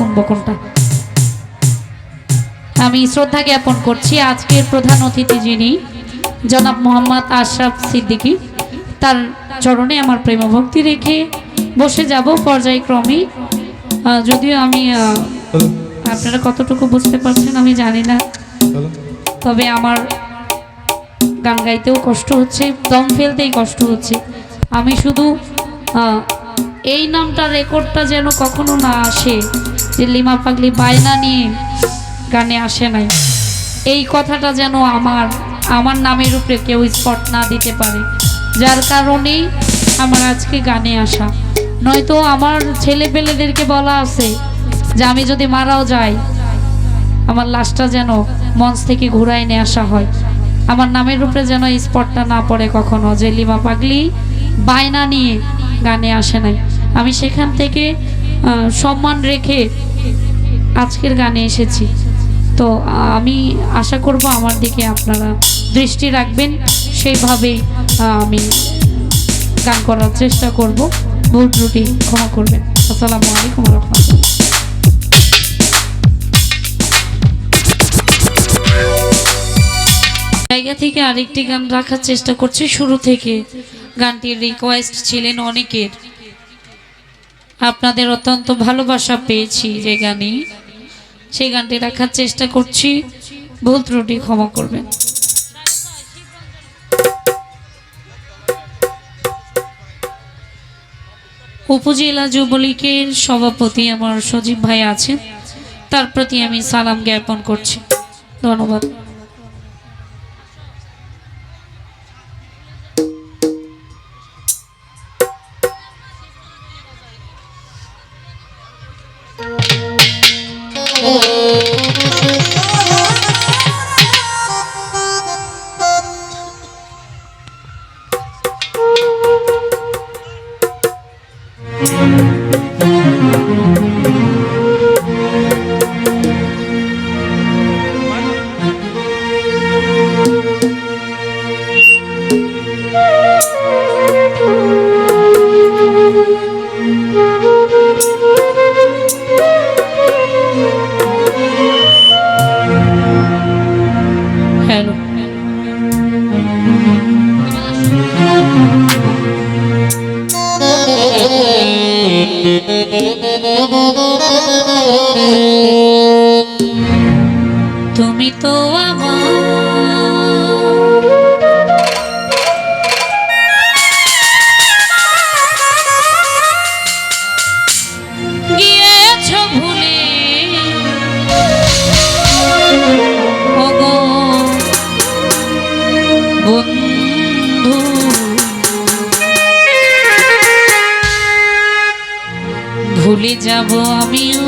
শুনব কোনটা? আমি শ্রদ্ধা জ্ঞাপন করছি আজকের প্রধান অতিথি যিনি জনাব মোহাম্মদ আশরাফ সিদ্দিকী। তার চরণে আমার প্রেম ভক্তি রেখে বসে যাব পর্যায়ক্রমে। যদিও আমি আপনারা কতটুকু বুঝতে পারছেন আমি জানি না। তবে আমার গান গাইতেও কষ্ট হচ্ছে দম ফেলতেই কষ্ট হচ্ছে। আমি শুধু এই নামটা রেকর্ডটা যেন কখনো না আসে যে লিমা পাগলি বায়না নিয়ে গানে আসে নাই। এই কথাটা যেন আমার আমার নামের উপরে কেউ স্পট না দিতে পারে। যার কারণেই আমার আজকে গানে আসা। নয়তো আমার ছেলে পেলেদেরকে বলা আছে যে আমি যদি মারাও যাই, আমার লাশটা যেন মঞ্চ থেকে ঘুরাই নিয়ে আসা হয়। আমার নামের উপরে যেন স্পটটা না পড়ে কখনো যে লিমা পাগলি বায়না নিয়ে গানে আসে নাই। আমি সেখান থেকে সম্মান রেখে আজকের গানে এসেছি। তো আমি আশা করব আমার দিকে আপনারা দৃষ্টি রাখবেন। সেইভাবেই আমি গান করার চেষ্টা করব। ভুল ত্রুটি ক্ষমা করবেন। আসসালামু আলাইকুম রহমতুল্লাহ। জায়গা থেকে আরেকটি গান রাখার চেষ্টা করছি। শুরু থেকে গানটির রিকোয়েস্ট ছিলেন অনেকের। আপনাদের অত্যন্ত ভালোবাসা পেয়েছি যে গানে। সেই গানটি রাখার চেষ্টা করছি। ভুল ত্রুটি ক্ষমা করবেন। উপজেলা যুবলীগের সভাপতি আমার সজীব ভাই আছেন। তার প্রতি আমি সালাম জ্ঞাপন করছি। ধন্যবাদ। তুমি তো ভুলে যাব আমিও।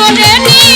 করে নিয়ে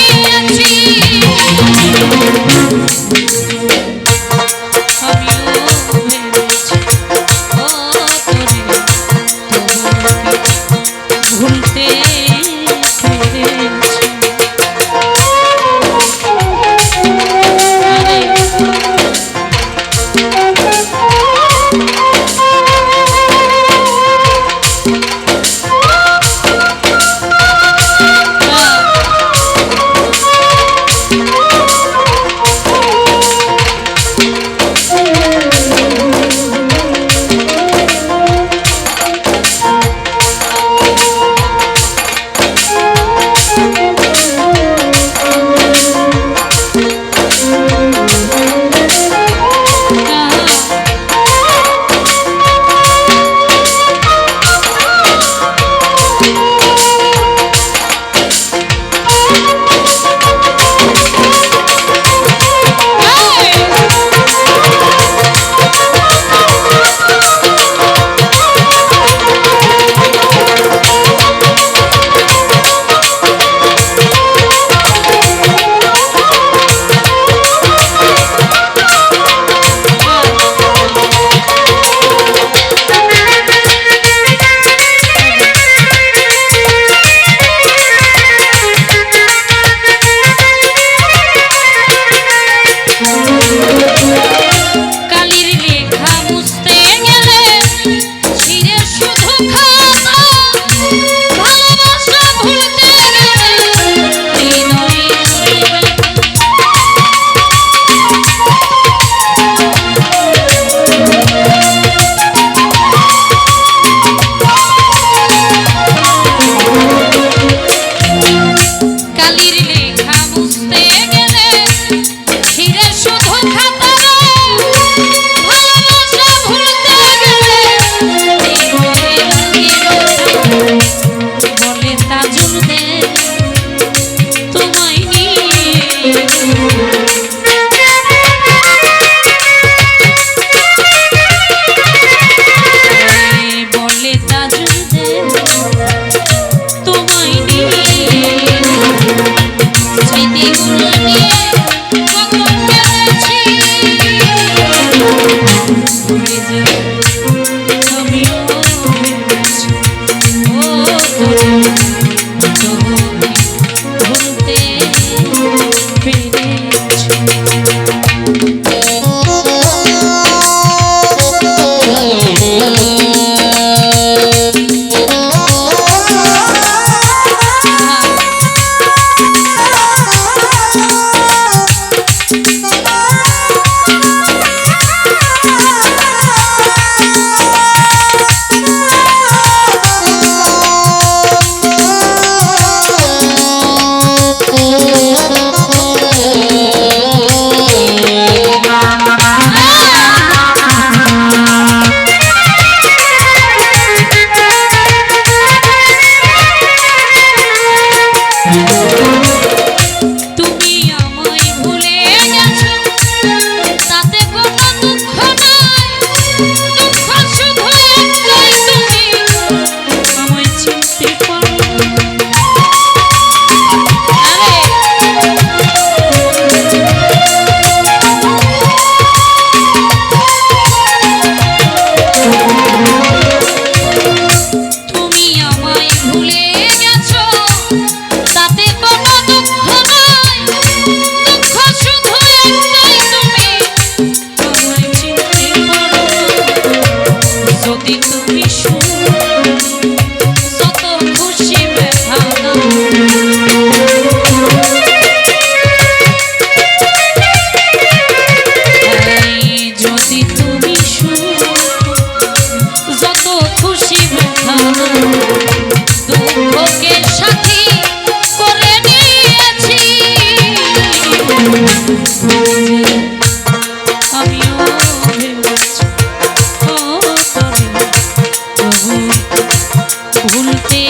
ভুলতে